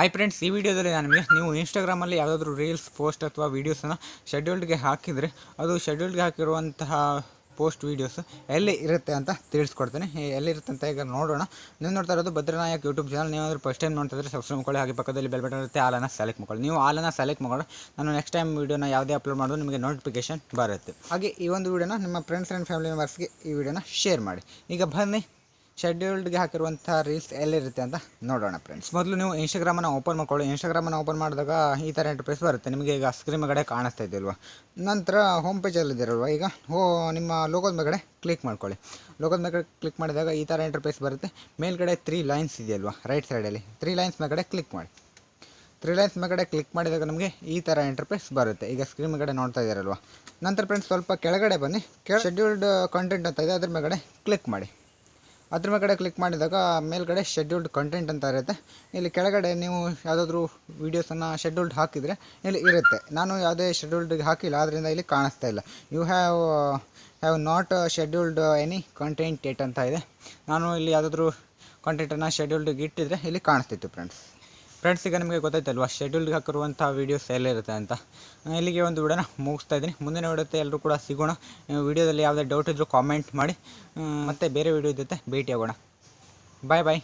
Hi friends ಈ ವಿಡಿಯೋದಲ್ಲಿ ನಾನು ನೀವು ಇನ್ಸ್ಟಾಗ್ರಾಮಲ್ಲಿ ಯಾವುದಾದ್ರೂ ರೀಲ್ಸ್ ಪೋಸ್ಟ್ ಅಥವಾ ವೀಡಿಯೋಸನ್ನು ಶೆಡ್ಯೂಲ್ಡ್ಗೆ ಹಾಕಿದರೆ ಅದು ಶೆಡ್ಯೂಲ್ಡ್ಗೆ ಹಾಕಿರುವಂತಹ ಪೋಸ್ಟ್ ವೀಡಿಯೋಸ್ ಎಲ್ಲಿ ಇರುತ್ತೆ ಅಂತ ತಿಳಿಸ್ಕೊಡ್ತೇನೆ. ಎಲ್ಲಿರುತ್ತೆ ಅಂತ ಈಗ ನೋಡೋಣ. ನೀವು ನೋಡ್ತಾ ಇರೋದು ಭದ್ರನಾಯಕ್ ಯೂಟ್ಯೂಬ್ ಚಾನಲ್ ನೀವಾದರೂ ಫಸ್ಟ್ ಟೈಮ್ ನೋಡ್ತಾ ಇದ್ರೆ ಸಬ್ಸ್ಕ್ರೈಬ್ ಮಾಡ್ಕೊಳ್ಳಿ. ಹಾಗೆ ಪಕ್ಕದಲ್ಲಿ ಬೆಲ್ ಬಟನ್ ಇರುತ್ತೆ, ಆಲನ್ನು ಸೆಲೆಕ್ಟ್ ಮಾಡ್ಕೊಳ್ಳಿ. ನೀವು ಆಲನ್ನು ಸೆಲೆಕ್ಟ್ ಮಾಡೋಣ ನಾನು ನೆಕ್ಸ್ಟ್ ಟೈಮ್ ವೀಡಿಯೋನ ಯಾವುದೇ ಅಪ್ಲೋಡ್ ಮಾಡೋದು ನಿಮಗೆ ನೋಟಿಫಿಕೇಶನ್ ಬರುತ್ತೆ. ಹಾಗೆ ಈ ಒಂದು ವೀಡಿಯೋನ ನಿಮ್ಮ ಫ್ರೆಂಡ್ಸ್ ಆ್ಯಂಡ್ ಫ್ಯಾಮಿಲಿ ಮೆಂಬರ್ಸ್ಗೆ ಈ ವಿಡಿಯೋನ ಶೇರ್ ಮಾಡಿ. ಈಗ ಬನ್ನಿ ಶೆಡ್ಯೂಲ್ಡ್ಗೆ ಹಾಕಿರುವಂಥ ರೀಲ್ಸ್ ಎಲ್ಲಿರುತ್ತೆ ಅಂತ ನೋಡೋಣ ಫ್ರೆಂಡ್ಸ್ ಮೊದಲು ನೀವು ಇನ್ಸ್ಟಾಗ್ರಾಮನ್ನು ಓಪನ್ ಮಾಡ್ಕೊಳ್ಳಿ. ಇನ್ಸ್ಟಾಗ್ರಾಮನ್ನು ಓಪನ್ ಮಾಡಿದಾಗ ಈ ಥರ ಇಂಟರ್ಫೇಸ್ ಬರುತ್ತೆ. ನಿಮಗೆ ಈಗ ಸ್ಕ್ರೀನ್ ಮೇಗಡೆ ಕಾಣಿಸ್ತಾ ಇದ್ದಿಲ್ವ ನಂತರ ಹೋಮ್ ಪೇಜಲ್ಲಿದ್ದೀರಲ್ವ ಈಗ ಹೋ, ನಿಮ್ಮ ಲೋಗೋದ ಮೇಗಡೆ ಕ್ಲಿಕ್ ಮಾಡ್ಕೊಳ್ಳಿ. ಲೋಗೋದ ಮೇಗಡೆ ಕ್ಲಿಕ್ ಮಾಡಿದಾಗ ಈ ಥರ ಇಂಟರ್ಫೇಸ್ ಬರುತ್ತೆ. ಮೇಲ್ಗಡೆ ತ್ರೀ ಲೈನ್ಸ್ ಇದೆಯಲ್ವ ರೈಟ್ ಸೈಡಲ್ಲಿ ತ್ರೀ ಲೈನ್ಸ್ ಮೇಗಡೆ ಕ್ಲಿಕ್ ಮಾಡಿ. ತ್ರೀ ಲೈನ್ಸ್ ಮೇಗಡೆ ಕ್ಲಿಕ್ ಮಾಡಿದಾಗ ನಮಗೆ ಈ ಥರ ಇಂಟರ್ಫೇಸ್ ಬರುತ್ತೆ. ಈಗ ಸ್ಕ್ರೀನ್ ಮೇಗಡೆ ನೋಡ್ತಾ ಇದ್ದಾರಲ್ವ ನಂತರ ಫ್ರೆಂಡ್ಸ್ ಸ್ವಲ್ಪ ಕೆಳಗಡೆ ಬನ್ನಿ. ಶೆಡ್ಯೂಲ್ಡ್ ಕಂಟೆಂಟ್ ಅಂತ ಇದೆ. ಅದ್ರ ಮೇಗಡೆ ಕ್ಲಿಕ್ ಮಾಡಿ. ಅದ್ರ ಮೇಲ್ಗಡೆ ಕ್ಲಿಕ್ ಮಾಡಿದಾಗ ಮೇಲ್ಗಡೆ ಶೆಡ್ಯೂಲ್ಡ್ ಕಂಟೆಂಟ್ ಅಂತ ಇರುತ್ತೆ. ಇಲ್ಲಿ ಕೆಳಗಡೆ ನೀವು ಯಾವುದಾದ್ರೂ ವೀಡಿಯೋಸನ್ನು ಶೆಡ್ಯೂಲ್ಡ್ ಹಾಕಿದರೆ ಇಲ್ಲಿ ಇರುತ್ತೆ. ನಾನು ಯಾವುದೇ ಶೆಡ್ಯೂಲ್ಡ್ ಹಾಕಿಲ್ಲ ಆದ್ದರಿಂದ ಇಲ್ಲಿ ಕಾಣಿಸ್ತಾ ಇಲ್ಲ. You have have not scheduled any content it ಅಂತ ಇದೆ. ನಾನು ಇಲ್ಲಿ ಯಾವುದಾದ್ರೂ ಕಂಟೆಂಟನ್ನು ಶೆಡ್ಯೂಲ್ಡ್ಗೆ ಇಟ್ಟಿದ್ರೆ ಇಲ್ಲಿ ಕಾಣಿಸ್ತಿತ್ತು ಫ್ರೆಂಡ್ಸ್ ಫ್ರೆಂಡ್ಸ್ ಈಗ ನಿಮಗೆ ಗೊತ್ತಾಯ್ತಲ್ವಾ? ಶೆಡ್ಯೂಲ್ಗೆ ಹಾಕಿರುವಂಥ ವೀಡಿಯೋಸ್ ಎಲ್ಲಿರುತ್ತೆ ಅಂತ. ಇಲ್ಲಿಗೆ ಒಂದು ವಿಡಿಯೋನ ಮುಗಿಸ್ತಾ ಇದ್ದೀನಿ. ಮುಂದಿನ ವಿಡಿಯೋತೆ ಎಲ್ಲರೂ ಕೂಡ ಸಿಗೋಣ. ವಿಡಿಯೋದಲ್ಲಿ ಯಾವುದೇ ಡೌಟ್ ಇದ್ದರೂ ಕಾಮೆಂಟ್ ಮಾಡಿ. ಮತ್ತು ಮತ್ತೆ ಬೇರೆ ವಿಡಿಯೋ ಜೊತೆ ಭೇಟಿಯಾಗೋಣ. ಬಾಯ್ ಬಾಯ್